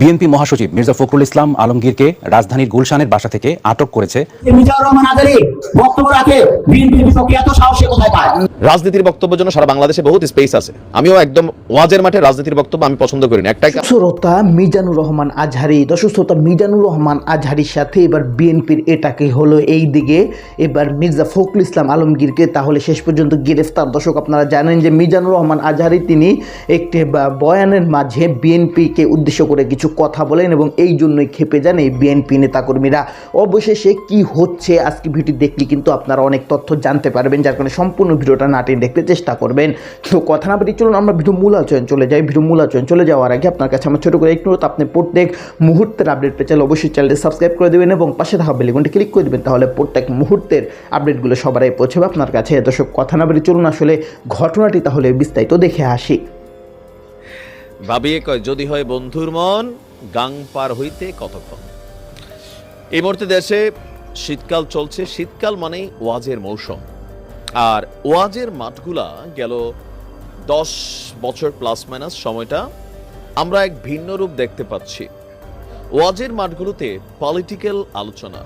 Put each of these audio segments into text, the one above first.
BNP মহাসচিব মির্জা ফখরুল ইসলাম আলমগীরকে রাজধানীর গুলশানের বাসা থেকে আটক করেছে। মিজানুর রহমান আজারি বক্তব্য রাখে বিএনপির বিপক্ষে এত সাহস সে কোথায় পায়? রাজনীতির বক্তব্যের জন্য সারা বাংলাদেশে বহুত স্পেস আছে। আমিও একদম ওয়াজের মাঠে রাজনীতির বক্তব্য আমি পছন্দ করি না। একটাই শ্রোতা মিজানুর রহমান আজহারি দর্শক শ্রোতা মিজানুর রহমান আজহারির সাথে এবার বিএনপির এটাকে হলো এই দিকে? এবার মির্জা ফখরুল ইসলাম আলমগীরকে তাহলে শেষ পর্যন্ত গ্রেফতার। দর্শক আপনারা জানেন যে মিজানুর রহমান আজহারি তিনি একটি বয়ানের মাঝে বিএনপিকে উদ্দেশ্য করে কিছু কথা বলেন এবং এই জন্যই খেপে যান এই বিএনপি নেতাকর্মীরা। অবশেষে কি হচ্ছে আজকে ভিডিও দেখলে কিন্তু আপনারা অনেক তথ্য জানতে পারবেন, যার কারণে সম্পূর্ণ ভিডিওটা নাটিয়ে দেখতে চেষ্টা করবেন। তো কথা না বেরিয়ে চলুন, আমরা ভিডিও মূল আচরণ চলে যাই। ভিডিও মূল আচরণ চলে যাওয়ার আগে আপনার কাছে আমার ছোটো করে একটু আপনি প্রত্যেক মুহূর্তের আপডেট পেয়ে চাইলে অবশ্যই চ্যানেলটি সাবস্ক্রাইব করে দেবেন এবং পাশে থাকা বেলিকনটি ক্লিক করে দেবেন, তাহলে প্রত্যেক মুহূর্তের আপডেটগুলো সবারই পৌঁছবে। আপনার কাছে দর্শক, কথা না বেরিয়ে চলুন, আসলে ঘটনাটি তাহলে বিস্তারিত দেখে আসি। ভাবিয়ে কয়, যদি হয় বন্ধুর মন, গাং পার হইতে কতক্ষণ? এই মুহূর্তে দেশে শীতকাল চলছে। শীতকাল মানেই ওয়াজের মৌসুম। আর ওয়াজের মাঠগুলা গেল দশ বছর প্লাস মাইনাস সময়টা। আমরা এক ভিন্ন রূপ দেখতে পাচ্ছি। ওয়াজের মাঠগুলোতে পলিটিক্যাল আলোচনা,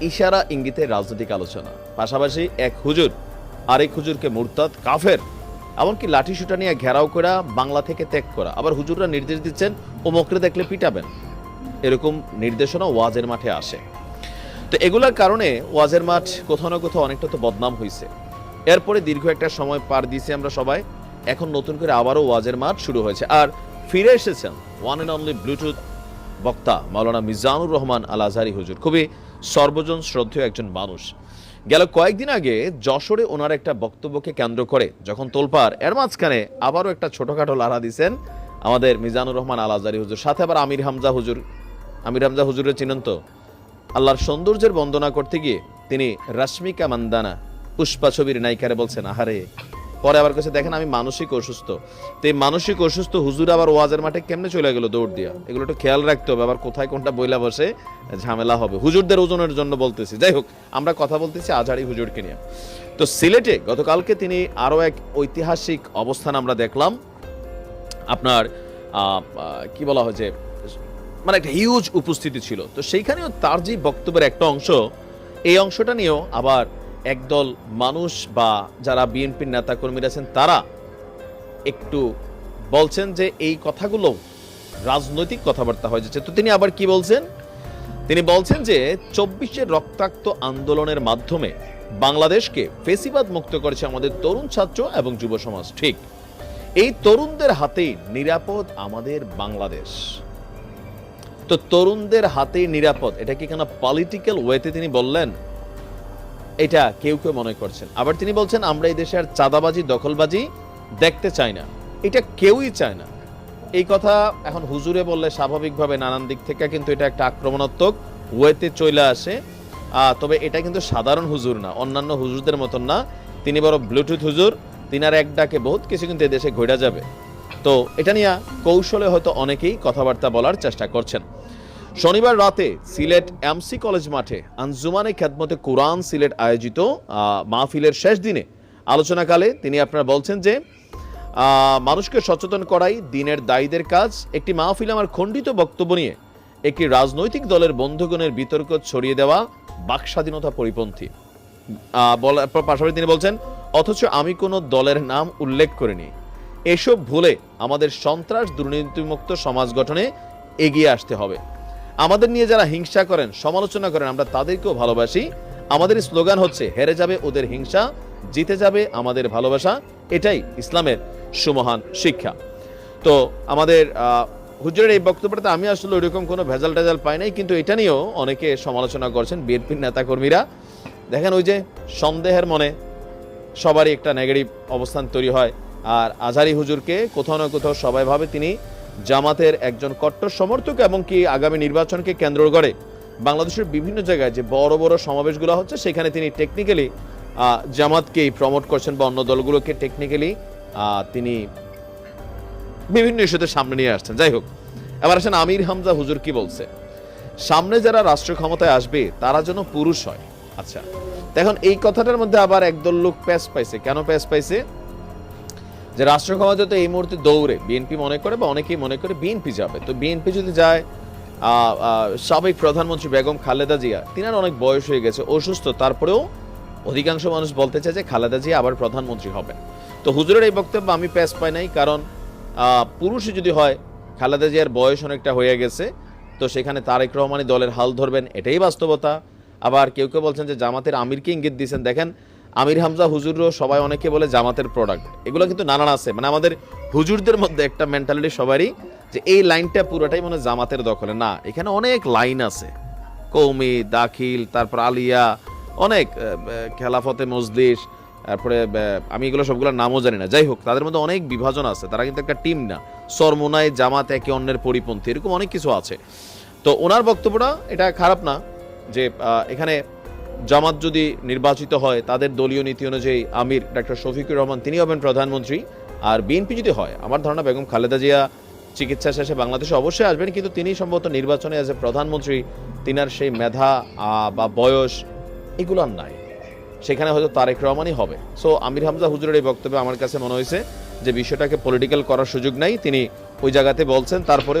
ইশারা, ইঙ্গিতে রাজনৈতিক আলোচনা, পাশাপাশি এক হুজুর, আরেক হুজুরকে মুরতাদ কাফের। এমনকি লাঠি সুটা নিয়ে ঘেরাও করা বাংলা থেকে ত্যাগ করা। আবার হুজুররা নির্দেশ দিচ্ছেন ও মকরে দেখলে পিটাবেন। এরকম নির্দেশনা ওয়াজের মাঠে আসে। তো এগুলার কারণে ওয়াজের মাঠ কোথাও না কোথাও অনেকটা তো বদনাম হয়েছে এরপরে দীর্ঘ একটা সময় পার দিয়েছি আমরা সবাই। এখন নতুন করে আবারও ওয়াজের মাঠ শুরু হয়েছে। আর ফিরে এসেছেন ওয়ান অ্যান্ড অনলি ব্লুটুথ বক্তা মাওলানা মিজানুর রহমান আল আজহারি হুজুর। খুবই সর্বজন শ্রদ্ধেয় একজন মানুষ। গেল কয়েকদিন আগে যশোরে ওনার একটা বক্তব্যকে কেন্দ্র করে যখন তোলপার এর মাঝখানে আবারও একটা ছোটখাটো লাড়া দিছেন আমাদের মিজানুর রহমান আল আজারি হুজুর, সাথে আবার আমির হামজা হুজুর। আমির হামজা হুজুরের চিনন্ত তো? আল্লাহর সৌন্দর্যের বন্দনা করতে গিয়ে তিনি রশ্মিকা মান্দানা, পুষ্পা ছবির নায়িকারে বলছেন, আহারে। পরে আবার কাছে দেখেন আমি মানসিক অসুস্থ। তো এই মানসিক অসুস্থ হুজুর আবার ওয়াজের মাঠে কেমনে চলে গেল দৌড় দিয়া? এগুলো একটু খেয়াল রাখতে হবে, আবার কোথায় কোনটা বইলা বসে ঝামেলা হবে। হুজুরদের ওজনের জন্য বলতেছি। যাই হোক, আমরা কথা বলতেছি আজহারি হুজুরকে নিয়ে। তো সিলেটে গতকালকে তিনি আরও এক ঐতিহাসিক অবস্থান আমরা দেখলাম। আপনার কি বলা হয় যে মানে একটা হিউজ উপস্থিতি ছিল। তো সেইখানেও তার যে বক্তব্যের একটা অংশ, এই অংশটা নিয়েও আবার একদল মানুষ বা যারা বিএনপির নেতাকর্মীরা আছেন, তারা একটু বলছেন যে এই কথাগুলো রাজনৈতিক কথাবার্তা হয়ে যাচ্ছে। তো তিনি আবার কি বলছেন? তিনি বলছেন যে চব্বিশের রক্তাক্ত আন্দোলনের মাধ্যমে বাংলাদেশকে ফেসিবাদ মুক্ত করেছে আমাদের তরুণ ছাত্র এবং যুব সমাজ। ঠিক, এই তরুণদের হাতেই নিরাপদ আমাদের বাংলাদেশ। তো তরুণদের হাতেই নিরাপদ, এটা কি কেন পলিটিক্যাল ওয়েতে তিনি বললেন? এটা কেউ কেউ মনে করছেন। আবার তিনি বলছেন, আমরা এই দেশে আর চাঁদাবাজি, দখলবাজি দেখতে চাই না। এটা কেউই চায় না। এই কথা এখন হুজুরে বললে স্বাভাবিকভাবে নানান দিক থেকে কিন্তু এটা একটা আক্রমণাত্মক ওয়েতে চলে আসে। তবে এটা কিন্তু সাধারণ হুজুর না, অন্যান্য হুজুরদের মতন না। তিনি বড় ব্লুটুথ হুজুর, তিনার এক ডাকে বহুত কিছু কিন্তু এদেশে ঘুরে যাবে। তো এটা নিয়ে কৌশলে হয়তো অনেকেই কথাবার্তা বলার চেষ্টা করছেন। শনিবার রাতে সিলেট এমসি কলেজ মাঠে আঞ্জুমানে খ্যাতমতে কোরআন সিলেট আয়োজিত মাহফিলের শেষ দিনে আলোচনাকালে তিনি আপনারা বলছেন যে মানুষকে সচেতন করাই দিনের দায়ীদের কাজ। একটি মাহফিল আমার খণ্ডিত বক্তব্য নিয়ে একটি রাজনৈতিক দলের বন্ধুগণের বিতর্ক ছড়িয়ে দেওয়া বাক স্বাধীনতা পরিপন্থী পাশাপাশি তিনি বলছেন, অথচ আমি কোনো দলের নাম উল্লেখ করিনি। এসব ভুলে আমাদের সন্ত্রাস দুর্নীতিমুক্ত সমাজ গঠনে এগিয়ে আসতে হবে। আমাদের নিয়ে যারা হিংসা করেন, সমালোচনা করেন, আমরা তাদেরকেও ভালোবাসি। আমাদের স্লোগান হচ্ছে, হেরে যাবে ওদের হিংসা, জিতে যাবে আমাদের ভালোবাসা। এটাই ইসলামের সুমহান শিক্ষা। তো আমাদের হুজুরের এই বক্তব্যটাতে আমি আসলে ওইরকম কোনো ভেজাল টেজাল পাই নাই, কিন্তু এটা নিয়েও অনেকে সমালোচনা করছেন বিএনপির নেতাকর্মীরা। দেখেন ওই যে সন্দেহের মনে সবারই একটা নেগেটিভ অবস্থান তৈরি হয়। আর আজারি হুজুরকে কোথাও না কোথাও সবাই ভাবে তিনি জামাতের একজন কট্টর সমর্থক এবং কি আগামী নির্বাচনকে কেন্দ্র করে বাংলাদেশের বিভিন্ন জায়গায় যে বড় বড় সমাবেশগুলো হচ্ছে, সেখানে তিনি টেকনিক্যালি জামাতকেই প্রমোট করছেন বা অন্য দলগুলোকে টেকনিক্যালি তিনি বিভিন্ন ইস্যুতে সামনে নিয়ে আসছেন। যাই হোক, এবার আসেন আমির হামজা হুজুর কি বলছে? সামনে যারা রাষ্ট্র ক্ষমতায় আসবে, তারা যেন পুরুষ হয়। আচ্ছা এখন এই কথাটার মধ্যে আবার একদল লোক প্যাস পাইছে। কেন প্যাস পাইছে? যে রাষ্ট্র ক্ষমতা তো এই মুহূর্তে দৌড়ে বিএনপি মনে করে বা অনেকেই মনে করে বিএনপি যাবে। তো বিএনপি যদি যায় সাবেক প্রধানমন্ত্রী বেগম খালেদা জিয়া তিনার অনেক বয়স হয়ে গেছে অসুস্থ তারপরেও অধিকাংশ মানুষ বলতে চায় যে খালেদা জিয়া আবার প্রধানমন্ত্রী হবে তো হুজুরের এই বক্তব্য আমি প্যাস পাই নাই কারণ আহ, পুরুষই যদি হয় খালেদা জিয়ার বয়স অনেকটা হয়ে গেছে তো সেখানে তারেক রহমানই দলের হাল ধরবেন এটাই বাস্তবতা। আবার কেউ কেউ বলছেন যে জামাতের আমিরকে ইঙ্গিত দিয়েছেন। দেখেন আমির হামজা হুজুরও সবাই অনেকে বলে জামাতের প্রোডাক্ট এগুলো কিন্তু নানান আছে। মানে আমাদের হুজুরদের মধ্যে একটা মেন্টালিটি সবারই যে এই লাইনটা পুরোটাই মনে জামাতের দখলে। না, এখানে অনেক লাইন আছে। কৌমি, দাখিল, তারপর আলিয়া, অনেক খেলাফতে মজলিস, তারপরে আমি এগুলো সবগুলোর নামও জানি না। যাই হোক, তাদের মধ্যে অনেক বিভাজন আছে। তারা কিন্তু একটা টিম না। সরমোনায় জামাত একে অন্যের পরিপন্থী, এরকম অনেক কিছু আছে। তো ওনার বক্তব্যটা এটা খারাপ না যে এখানে জামাত যদি নির্বাচিত হয়, তাদের দলীয় নীতি অনুযায়ী আমির ডাক্তার শফিকুর রহমান তিনি হবেন প্রধানমন্ত্রী। আর বিএনপি যদি হয়, আমার ধারণা বেগম খালেদা জিয়া চিকিৎসা শেষে বাংলাদেশে অবশ্যই আসবেন, কিন্তু তিনি সম্ভবত নির্বাচনে এজ এ প্রধানমন্ত্রী তিনার সেই মেধা বা বয়স এগুলো নাই। সেখানে হয়তো তারেক রহমানই হবে। সো আমির হামজা হুজুরের এই বক্তব্যে আমার কাছে মনে হয়েছে যে, বিষয়টাকে পলিটিক্যাল করার সুযোগ নাই। তিনি ওই জায়গাতে বলছেন তারপরে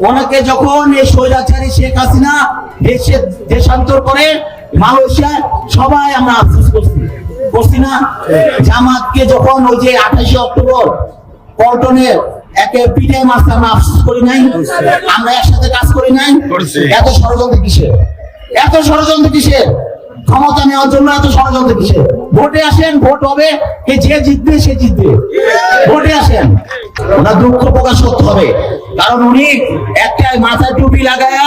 ওনাকে যখন এই স্বৈরাচারী শেখ হাসিনা দেশে দেশান্তর করে মালয়েশিয়ায় সবাই আমরা আফসোস করছি। করছি না? জামাতকে যখন ওই যে আঠাশে অক্টোবর পল্টনে একে পিঠে মারতে আমরা আফসোস করি নাই। আমরা একসাথে কাজ করি নাই। এত ষড়যন্ত্র কিসের? এত ষড়যন্ত্র কিসের? ক্ষমতা নেওয়ার জন্য এত ষড়যন্ত্র কিসের? ভোটে আসেন, ভোট হবে। কে যে জিতবে, সে জিতবে। ভোটে আসেন। ওনার দুঃখ প্রকাশ করতে হবে। কারণ উনি একটা মাথায় টুপি লাগায়া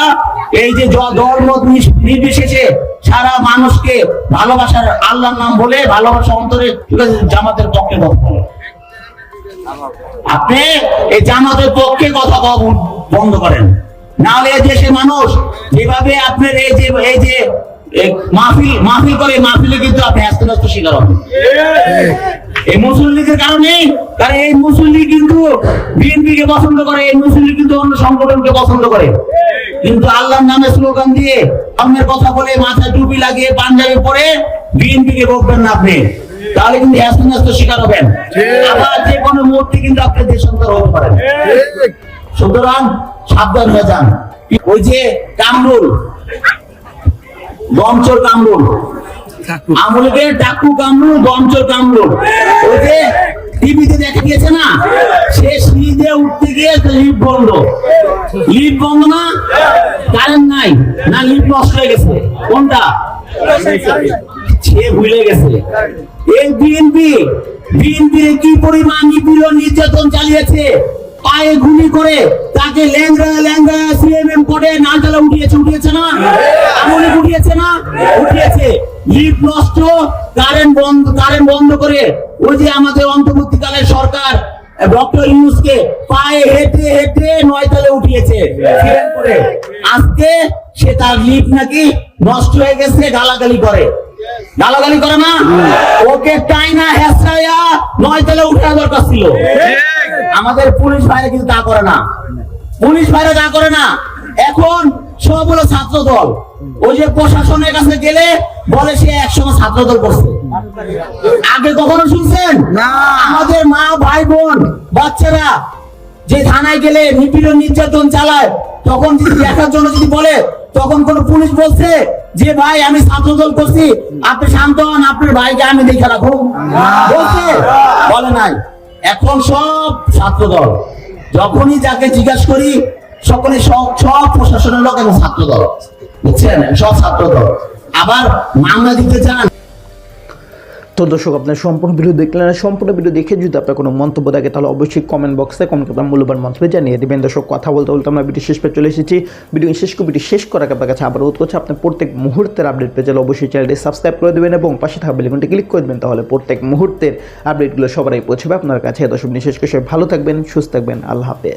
এই যে দল মত নির্বিশেষে সারা মানুষকে ভালোবাসার আল্লাহর নাম বলে ভালোবাসা অন্তরে জামাতের পক্ষে কথা বলে। আপনি এই জামাতের পক্ষে কথা বন্ধ করেন। নাহলে দেশের মানুষ যেভাবে আপনার এই যে এই যে মাহফিল মাহফিল করে মাহফিলে কিন্তু আপনি আস্তে শিকার হবেন। এই মুসলিম লীগের কারণে কারণ এই মুসলিম লীগ কিন্তু পছন্দ করে এই মুসলিম লীগ কিন্তু অন্য সংগঠনকে পছন্দ করে। কিন্তু আল্লাহর নামে স্লোগান দিয়ে অন্যের কথা বলে মাথায় টুপি লাগিয়ে পাঞ্জাবি পরে বিএনপি কে বকবেন না আপনি। তাহলে কিন্তু হ্যাস্ত শিকার হবেন। আবার যে কোনো মুহূর্তে কিন্তু আপনি দেশান্তর হতে পারেন। সুতরাং সাবধান হয়ে যান। ওই যে কামরুল দমচর কামরুল। আমলকে টাকু কামরুল দমচর কামরুল। ওই যে টিভিতে দেখা গিয়েছে না? সে সিঁড়িতে উঠতে গিয়ে লিফট বন্ধ। লিফট বন্ধ না? কারেন্ট নাই। না লিফট নষ্ট হয়ে গেছে। কোনটা? সে ভুলে গেছে। এই বিএনপি বিএনপি কি পরিমাণ নিপীড়ন নির্যাতন চালিয়েছে? পায়ে গুলি করে তাকে ল্যাংরা ল্যাংরা সিএমএম করে নালতলা উঠিয়েছে উঠিয়েছে না? আমলে উঠিয়েছে না? উঠিয়েছে নষ্ট কারেন্ট বন্ধ কারেন্ট বন্ধ করে ওই যে আমাদের অন্তর্বর্তীকালের সরকার ডক্টর ইউনুসকে পায়ে হেঁটে হেঁটে নয়তলে উঠিয়েছে করে আজকে সে তার লিফট নাকি নষ্ট হয়ে গেছে গালাগালি করে। গালাগালি করে না? ওকে টাই না হেসরাইয়া নয়তলে উঠা দরকার ছিল। আমাদের পুলিশ ভাইরা কিন্তু তা করে না। পুলিশ ভাইরা তা করে না। এখন সব হলো ছাত্র দল ওই যে প্রশাসনের কাছে গেলে বলে সে একসময় ছাত্র দল করছে। আগে কখনো শুনছেন? না। আমাদের মা ভাই বোন বাচ্চারা যে থানায় গেলে নিপীড়ন নির্যাতন চালায় তখন যদি দেখার জন্য যদি বলে তখন কোন পুলিশ বলছে যে ভাই আমি ছাত্র দল করছি। আপনি শান্ত হন আপনার ভাইকে আমি দেখে রাখো বলছে? বলে নাই। এখন সব ছাত্র দল যখনই যাকে জিজ্ঞাসা করি, সকলে সব সব প্রশাসনের লোক এবং ছাত্র দল বুঝছেন? সব ছাত্র দল আবার মামলা দিতে চান? তো দর্শক, আপনার সম্পূর্ণ ভিডিও দেখলেন সম্পূর্ণ ভিডিও দেখে যদি আপনার কোনো মন্তব্য থাকে, তাহলে অবশ্যই কমেন্ট বক্সে কমেন্ট আপনার মূল্যবান মন্তব্য জানিয়ে দেবেন। দর্শক, কথা বলতে বলতে আমরা ভিডিও শেষ পেয়ে চলে এসেছি। ভিডিও শেষ করে, ভিডিও শেষ করার আপনার কাছে আবার অনুরোধ করছি আপনি প্রত্যেক মুহূর্তের আপডেট পেয়ে গেলে অবশ্যই চ্যানেলটি সাবস্ক্রাইব করে দেবেন এবং পাশে থাকা বেলিকনটি ক্লিক করে দেবেন, তাহলে প্রত্যেক মুহূর্তের আপডেটগুলো সবারই পৌঁছবে আপনার কাছে। দর্শক নিঃশেষ করে ভালো থাকবেন, সুস্থ থাকবেন, আল্লাহ হাফেজ।